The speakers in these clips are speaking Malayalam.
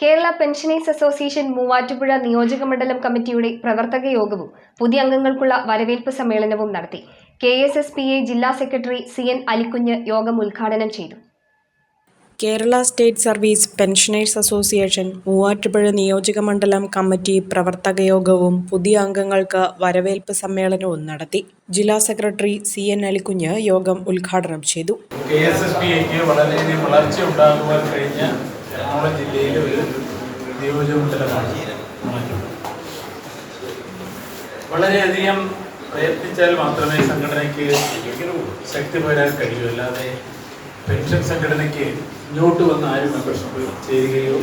കേരള പെൻഷനേഴ്സ് അസോസിയേഷൻ മൂവാറ്റുപുഴ നിയോജക മണ്ഡലം കമ്മിറ്റിയുടെ പ്രവർത്തക യോഗവും പുതിയ അംഗങ്ങൾക്കുള്ള വരവേൽപ്പ് സമ്മേളനവും നടത്തി K S S P A ജില്ലാ സെക്രട്ടറി സി എൻ അലിക്കുഞ്ഞ് യോഗം ഉദ്ഘാടനം ചെയ്തു. Kerala state service pensioners association Muvattupuzha നിയോജക മണ്ഡലം കമ്മിറ്റി പ്രവർത്തക യോഗവും പുതിയ അംഗങ്ങൾക്ക് വരവേൽപ്പ് സമ്മേളനവും നടത്തി. ജില്ലാ സെക്രട്ടറി സി എൻ അലിക്കുഞ്ഞ് യോഗം ഉദ്ഘാടനം ചെയ്തു. കെ എസ് എസ് വളരെയധികം വളർച്ച ഉണ്ടാകുവാൻ കഴിഞ്ഞ എറണാകുളം ജില്ലയിലെ ഒരു നിയോജകമണ്ഡലമാണ്. വളരെയധികം പ്രയത്നിച്ചാൽ മാത്രമേ സംഘടനയ്ക്ക് ശക്തി പകരാൻ കഴിയൂ. അല്ലാതെ പെൻഷൻ സംഘടനയ്ക്ക് ഇങ്ങോട്ട് വന്ന ആരും മെമ്പർഷിപ്പ് ചേരുകയോ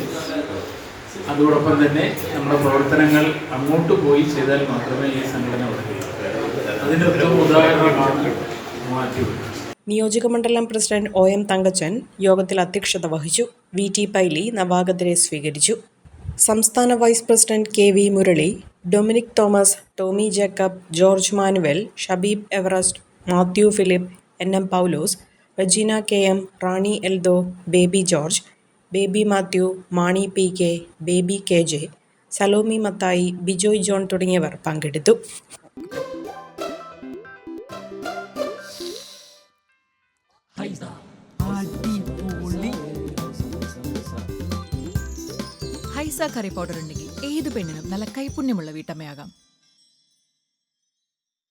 അതോടൊപ്പം തന്നെ നമ്മുടെ പ്രവർത്തനങ്ങൾ അങ്ങോട്ട് പോയി ചെയ്താൽ മാത്രമേ ഈ സംഘടന വളരുകയുള്ളൂ. അതിന്റെ ഉത്തമ ഉദാഹരണമാണ് മൂവാറ്റുപുഴ നിയോജകമണ്ഡലം പ്രസിഡന്റ് ഒ എം തങ്കച്ചൻ യോഗത്തിൽ അധ്യക്ഷത വഹിച്ചു. വി ടി പൈലി നവാഗതരെ സ്വീകരിച്ചു. സംസ്ഥാന vice president K V Murali Dominic Thomas Tommy Jacob George Manuel Shabeeb Everest Mathew Philip N M Paulose Rejina K M Rani Eldho Baby George Baby Mathew Mani P K Baby K J Salomi Mathai Bijoy John തുടങ്ങിയവർ പങ്കെടുത്തു. ഹൈസ കറി പൗഡർ ഉണ്ടെങ്കിൽ ഏത് പെണ്ണിനും നല്ല കൈപുണ്യമുള്ള വീട്ടമ്മയാകാം.